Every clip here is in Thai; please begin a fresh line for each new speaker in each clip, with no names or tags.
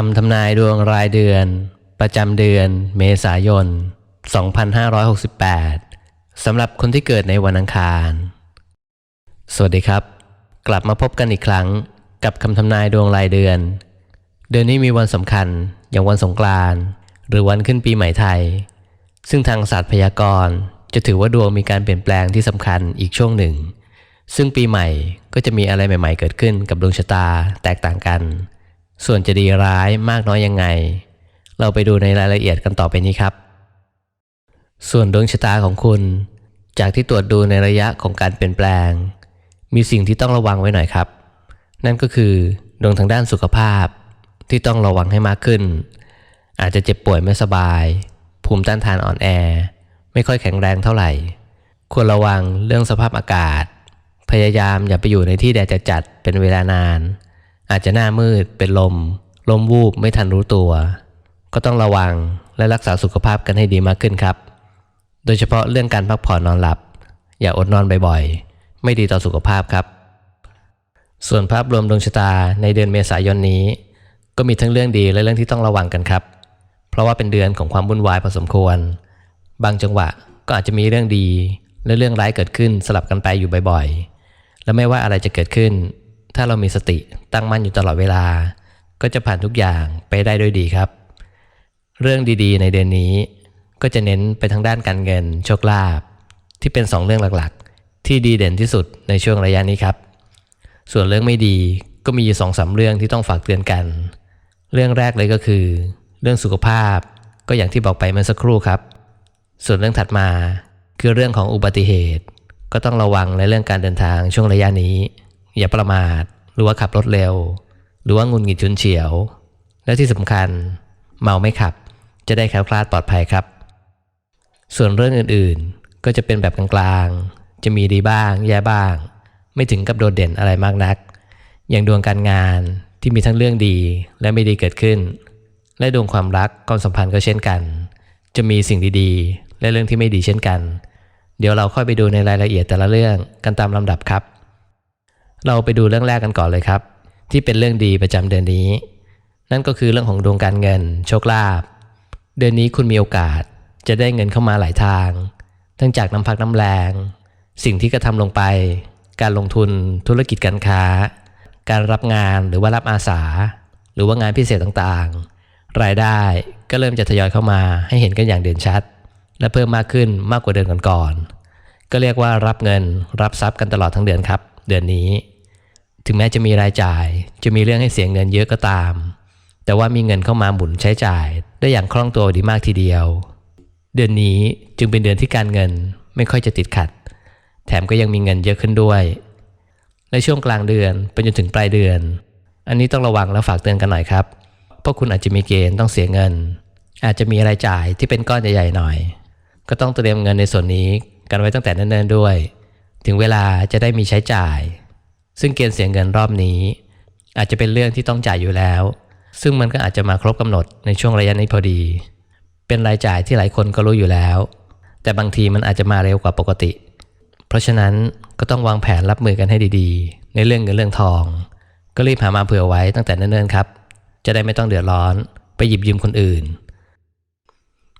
คำทำนายดวงรายเดือน ประจำเดือน เมษายน 2568 สำหรับคนที่เกิดในวันอังคาร สวัสดีครับ กลับมาพบกันอีกครั้งกับคำทำนายดวงรายเดือน เดือนนี้มีวันสำคัญอย่างวันสงกรานต์หรือวันขึ้นปีใหม่ไทย ซึ่งทางศาสตร์พยากรณ์ จะถือว่าดวงมีการเปลี่ยนแปลงที่สำคัญอีกช่วงหนึ่ง ซึ่งปีใหม่ก็จะมีอะไรใหม่ ๆ เกิดขึ้นกับดวงชะตาแตกต่างกัน ส่วนจะดีร้ายมากน้อยยังไง เราไปดูในรายละเอียดกันต่อไปนี้ครับ ส่วนดวงชะตาของคุณ จากที่ตรวจดูในระยะของการเปลี่ยนแปลง มีสิ่งที่ต้องระวังไว้หน่อยครับ นั่นก็คือดวงทางด้านสุขภาพที่ต้องระวังให้มากขึ้น อาจจะเจ็บป่วยไม่สบาย ภูมิต้านทานอ่อนแอ ไม่ค่อยแข็งแรงเท่าไหร่ ควรระวังเรื่องสภาพอากาศ พยายามอย่าไปอยู่ในที่แดดจัดๆเป็นเวลานาน อาจจะหน้ามืดเป็นลม ลมวูบไม่ทันรู้ตัว ก็ต้องระวังและรักษาสุขภาพกันให้ดีมากขึ้นครับ โดยเฉพาะเรื่องการพักผ่อนนอนหลับ อย่าอดนอนบ่อยๆ ไม่ดีต่อสุขภาพครับ ส่วนภาพรวมดวงชะตาในเดือนเมษายนนี้ ก็มีทั้งเรื่องดีและเรื่องที่ต้องระวังกันครับ เพราะว่าเป็นเดือนของความวุ่นวายพอสมควร บางจังหวะก็อาจจะมีเรื่องดีและเรื่องร้ายเกิดขึ้นสลับกันไปอยู่บ่อยๆ และไม่ว่าอะไรจะเกิดขึ้น ถ้าเรามีสติตั้งมั่นอยู่ตลอดเวลา ก็จะผ่านทุกอย่างไปได้ด้วยดีครับ เรื่องดีๆ ในเดือนนี้ ก็จะเน้นไปทางด้านการเงิน โชคลาภที่เป็น 2 เรื่องหลักๆ ที่ดีเด่นที่สุดในช่วงระยะนี้ครับ ส่วนเรื่องไม่ดีก็มีอยู่สองสาเรื่องที่ต้องฝากเตือนกัน เรื่องแรกเลยก็คือ เรื่องสุขภาพ ก็อย่างที่บอกไปเมื่อสักครู่ครับ ส่วนเรื่องถัดมาคือเรื่องของอุบัติเหตุ ก็ต้องระวังในเรื่องการเดินทางช่วงระยะนี้ อย่าประมาท หรือว่าขับรถเร็ว หรือว่างุนงิดชุนเฉียว และที่สำคัญ เมาไม่ขับ จะได้แคล้วคลาดปลอดภัยครับ ส่วนเรื่องอื่นๆ ก็จะเป็นแบบกลางๆ จะมีดีบ้าง แย่บ้าง ไม่ถึงกับโดดเด่นอะไรมากนัก อย่างดวงการงานที่มีทั้งเรื่องดีและไม่ดีเกิดขึ้น และดวงความรักความสัมพันธ์ก็เช่นกัน จะมีสิ่งดีๆ และเรื่องที่ไม่ดีเช่นกัน เดี๋ยวเราค่อยไปดูในรายละเอียดแต่ละเรื่องกันตามลำดับครับ เราไปดูเรื่องแรกกันก่อนเลยครับ ที่เป็นเรื่องดีประจำเดือนนี้ นั่นก็คือเรื่องของดวงการเงิน โชคลาภเดือนนี้คุณมีโอกาสจะได้เงินเข้ามาหลายทาง ทั้งจากน้ำพักน้ำแรง สิ่งที่กระทำลงไป การลงทุนธุรกิจการค้า การรับงานหรือว่ารับอาสา หรือว่างานพิเศษต่างๆ รายได้ก็เริ่มจะทยอยเข้ามาให้เห็นกันอย่างเด่นชัด และเพิ่มมากขึ้นมากกว่าเดือนก่อนๆก็เรียกว่ารับเงินรับทรัพย์กันตลอดทั้งเดือนครับ เดือนนี้ ถึงแม้จะมีรายจ่าย จะมีเรื่องให้เสียเงินเยอะก็ตาม แต่ว่ามีเงินเข้ามาหมุนใช้จ่าย ได้อย่างคล่องตัวดีมากทีเดียว เดือนนี้จึงเป็นเดือนที่การเงินไม่ค่อยจะติดขัด แถมก็ยังมีเงินเยอะขึ้นด้วยในช่วงกลางเดือนไปจนถึงปลายเดือน อันนี้ต้องระวังและฝากเตือนกันหน่อยครับ เพราะคุณอาจจะมีเกณฑ์ต้องเสียเงิน อาจจะมีรายจ่ายที่เป็นก้อนใหญ่ๆหน่อย ก็ต้องเตรียมเงินในส่วนนี้กันไว้ตั้งแต่เนิ่นๆด้วย ถึงเวลาจะได้มีใช้จ่าย ซึ่งเกณฑ์เสียเงินรอบนี้ อาจจะเป็นเรื่องที่ต้องจ่ายอยู่แล้ว ซึ่งมันก็อาจจะมาครบกำหนดในช่วงระยะนี้พอดี เป็นรายจ่ายที่หลายคนก็รู้อยู่แล้ว แต่บางทีมันอาจจะมาเร็วกว่าปกติ เพราะฉะนั้นก็ต้องวางแผนรับมือกันให้ดีๆ ในเรื่องเงินเรื่องทอง ก็รีบหามาเผื่อไว้ตั้งแต่เนิ่นๆครับ จะได้ไม่ต้องเดือดร้อน ไปหยิบยืมคนอื่น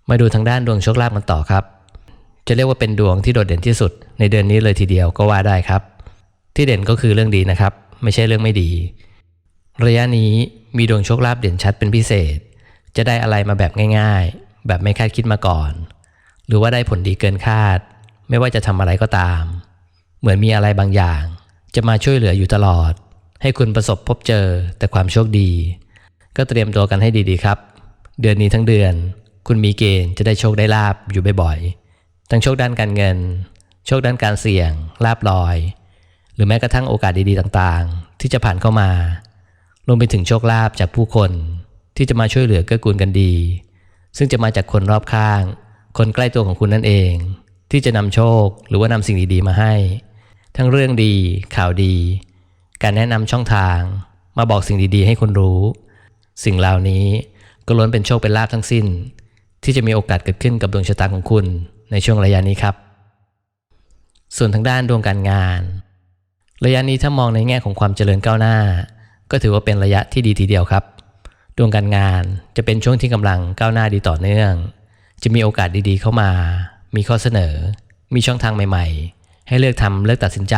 มาดูทางด้านดวงโชคลาภกันต่อครับ จะเรียกว่าเป็นดวงที่โดดเด่นที่สุด ในเดือนนี้เลยทีเดียวก็ว่าได้ครับ ที่เด่นก็คือเรื่องดีนะครับ ไม่ใช่เรื่องไม่ดี ระยะนี้มีดวงโชคลาภเด่นชัดเป็นพิเศษ จะได้อะไรมาแบบง่ายๆ แบบไม่คาดคิดมาก่อน หรือว่าได้ผลดีเกินคาด ไม่ว่าจะทำอะไรก็ตาม เหมือนมีอะไรบางอย่าง จะมาช่วยเหลืออยู่ตลอด ให้คุณประสบพบเจอแต่ความโชคดี ก็เตรียมตัวกันให้ดีๆครับ เดือนนี้ทั้งเดือน คุณมีเกณฑ์จะได้โชคได้ลาบอยู่บ่อยๆ ทั้งโชคด้านการเงิน โชคด้านการเสี่ยง ลาบลอย หรือแม้กระทั่งโอกาสดีๆต่างๆ ที่จะผ่านเข้ามารวมไปถึงโชคลาภจากผู้คนที่จะมาช่วยเหลือเกื้อกูลกันดี ซึ่งจะมาจากคนรอบข้าง คนใกล้ตัวของคุณนั่นเอง ที่จะนำโชคหรือว่านำสิ่งดีๆมาให้ ทั้งเรื่องดีข่าวดี การแนะนำช่องทาง มาบอกสิ่งดีๆ ให้คุณรู้ สิ่งเหล่านี้ก็ล้วนเป็นโชคเป็นลาภทั้งสิ้น ที่จะมีโอกาสเกิดขึ้นกับดวงชะตาของคุณ ในช่วงระยะนี้ครับ ส่วนทางด้านดวงการงาน ระยะนี้ถ้ามองในแง่ของความเจริญก้าวหน้า ก็ถือว่าเป็นระยะที่ดีทีเดียวครับ ดวงการงานจะเป็นช่วงที่กำลังก้าวหน้าดีต่อเนื่อง จะมีโอกาสดีๆเข้ามา มีข้อเสนอ มีช่องทางใหม่ ๆ ให้เลือกทำเลือกตัดสินใจ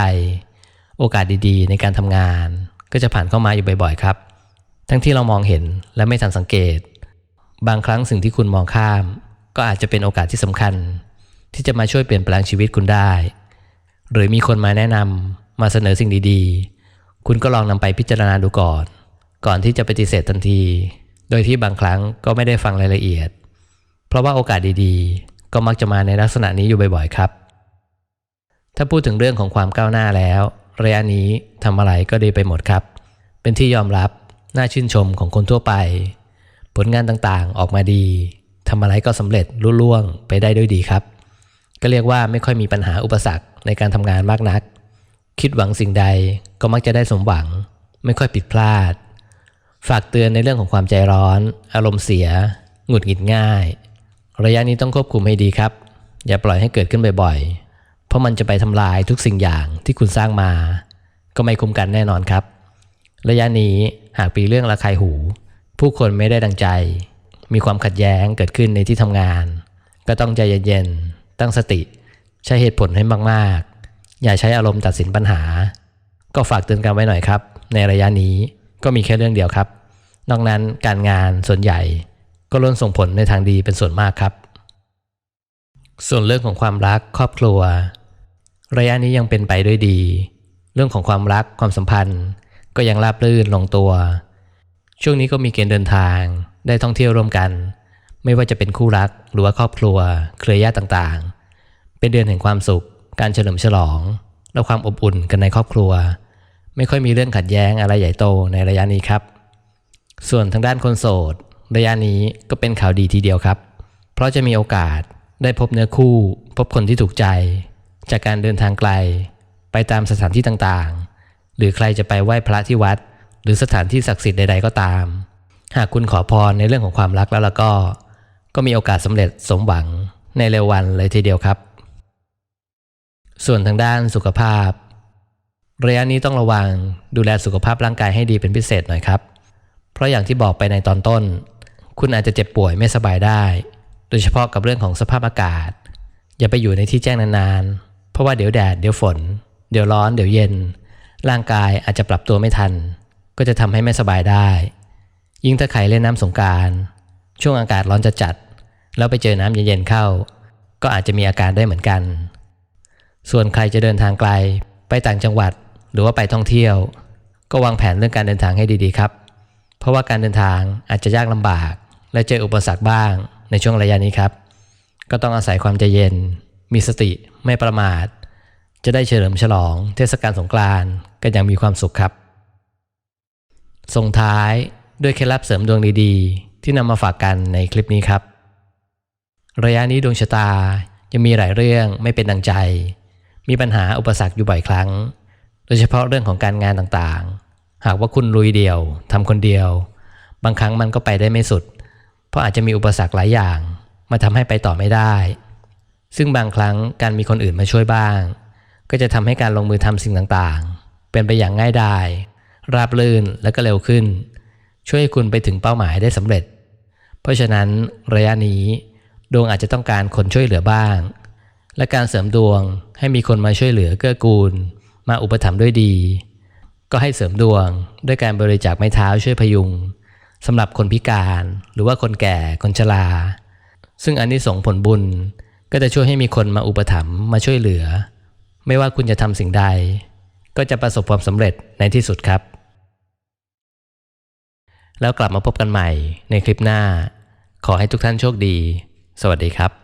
โอกาสดีๆ ในการทำงาน ก็จะผ่านเข้ามาอยู่บ่อยๆครับ ทั้งที่เรามองเห็นและไม่ทันสังเกต บางครั้งสิ่งที่คุณมองข้าม ก็อาจจะเป็นโอกาสที่สำคัญ ที่จะมาช่วยเปลี่ยนแปลงชีวิตคุณได้ หรือมีคนมาแนะนำมาเสนอสิ่งดีๆ คุณก็ลองนำไปพิจารณาดูก่อน ก่อนที่จะปฏิเสธทันที โดยที่บางครั้งก็ไม่ได้ฟังรายละเอียด เพราะว่าโอกาสดีๆ ก็มักจะมาในลักษณะนี้อยู่บ่อยๆครับ ถ้าพูดถึงเรื่องของความก้าวหน้าแล้วระยะนี้ทำอะไรก็ดีไปหมดครับ เป็นที่ยอมรับน่าชื่นชมของคนทั่วไป ผลงานต่างๆออกมาดีทำอะไรก็สำเร็จรุ่ล่วงไปได้ด้วยดีครับ ก็เรียกว่าไม่ค่อยมีปัญหาอุปสรรคในการทำงานมากนัก คิดหวังสิ่งใดก็มักจะได้สมหวัง ไม่ค่อยผิดพลาด ฝากเตือนในเรื่องของความใจร้อน อารมณ์เสีย หงุดหงิดง่าย ระยะนี้ต้องควบคุมให้ดีครับ อย่าปล่อยให้เกิดขึ้นบ่อยๆ เพราะมันจะไปทำลายทุกสิ่งอย่างที่คุณสร้างมา ก็ไม่คุ้มกันแน่นอนครับ ระยะนี้หากปีเรื่องระคายหู ผู้คนไม่ได้ดังใจ มีความขัดแย้งเกิดขึ้นในที่ทำงาน ก็ต้องใจเย็นๆ ตั้งสติ ใช้เหตุผลให้มาก ๆ อย่าใช้อารมณ์ตัดสินปัญหา ก็ฝากเตือนกันไว้หน่อยครับ ในระยะนี้ก็มีแค่เรื่องเดียวครับ นอกนั้นการงานส่วนใหญ่ ก็ล้นส่งผลในทางดีเป็นส่วนมากครับ ส่วนเรื่องของความรักครอบครัว ระยะนี้ยังเป็นไปด้วยดี เรื่องของความรักความสัมพันธ์ ก็ยังราบรื่นลงตัว ช่วงนี้ก็มีเกณฑ์เดินทางได้ท่องเที่ยวร่วมกัน ไม่ว่าจะเป็นคู่รักหรือว่าครอบครัว เครือญาติต่างๆ เป็นเดือนแห่งความสุข การเฉลิมฉลอง และความอบอุ่นกันในครอบครัว ไม่ค่อยมีเรื่องขัดแย้งอะไรใหญ่โตในระยะนี้ครับ ส่วนทางด้านคนโสด ระยะนี้ก็เป็นข่าวดีทีเดียวครับ เพราะจะมีโอกาสได้พบเนื้อคู่ พบคนที่ถูกใจ จากการเดินทางไกล ไปตามสถานที่ต่างๆ หรือใครจะไปไหว้พระที่วัด หรือสถานที่ศักดิ์สิทธิ์ใด ๆ ก็ตาม หากคุณขอพรในเรื่องของความรักแล้วล่ะก็ ก็มีโอกาสสำเร็จสมหวังในเร็ววันเลยทีเดียวครับ ส่วนทางด้านสุขภาพ ระยะนี้ต้องระวังดูแลสุขภาพร่างกายให้ดีเป็นพิเศษหน่อยครับ เพราะอย่างที่บอกไปในตอนต้น คุณอาจจะเจ็บป่วยไม่สบายได้ โดยเฉพาะกับเรื่องของสภาพอากาศ อย่าไปอยู่ในที่แจ้งนานๆ เพราะว่าเดี๋ยวแดดเดี๋ยวฝน เดี๋ยวร้อนเดี๋ยวเย็น ร่างกายอาจจะปรับตัวไม่ทัน ก็จะทำให้ไม่สบายได้ ยิ่งถ้าใครเล่นน้ำสงการ ช่วงอากาศร้อนจะจัด แล้วไปเจอน้ำเย็นๆเข้า ก็อาจจะมีอาการได้เหมือนกัน ส่วนใครจะเดินทางไกล ไปต่างจังหวัดหรือว่าไปท่องเที่ยว ก็วางแผนเรื่องการเดินทางให้ดีๆครับ เพราะว่าการเดินทางอาจจะยากลำบาก และเจออุปสรรคบ้างในช่วงระยะนี้ครับ ก็ต้องอาศัยความใจเย็น มีสติไม่ประมาท จะได้เฉลิมฉลอง เทศกาลสงกรานต์กันอย่างมีความสุขครับ ส่งท้ายด้วยเคล็ดลับเสริมดวงดีๆ ที่นำมาฝากกันในคลิปนี้ครับ ระยะนี้ดวงชะตายังมีหลายเรื่องไม่เป็นดังใจ มีปัญหาอุปสรรคอยู่บ่อยครั้ง โดยเฉพาะเรื่องของการงานต่างๆ หากว่าคุณลุยเดี่ยวทำคนเดียว บางครั้งมันก็ไปได้ไม่สุด เพราะอาจจะมีอุปสรรคหลายอย่าง มาทำให้ไปต่อไม่ได้ ซึ่งบางครั้งการมีคนอื่นมาช่วยบ้าง ก็จะทำให้การลงมือทำสิ่งต่างๆ เป็นไปอย่างง่ายดายราบรื่นและก็เร็วขึ้น ช่วยคุณไปถึงเป้าหมายได้สำเร็จ เพราะฉะนั้นระยะนี้ดวงอาจจะต้องการคนช่วยเหลือบ้าง และการเสริมดวงให้มีคนมาช่วยเหลือเกื้อกูล มาอุปถัมภ์ด้วยดี ก็ให้เสริมดวงด้วยการบริจาคไม้เท้าช่วยพยุงสำหรับคนพิการหรือว่าคนแก่คนชรา ซึ่งอันนี้ส่งผลบุญก็จะช่วยให้มีคนมาอุปถัมภ์มาช่วยเหลือ ไม่ว่าคุณจะทำสิ่งใด ก็จะประสบความสำเร็จในที่สุดครับ แล้วกลับมาพบกันใหม่ในคลิปหน้า ขอให้ทุกท่านโชคดี สวัสดีครับ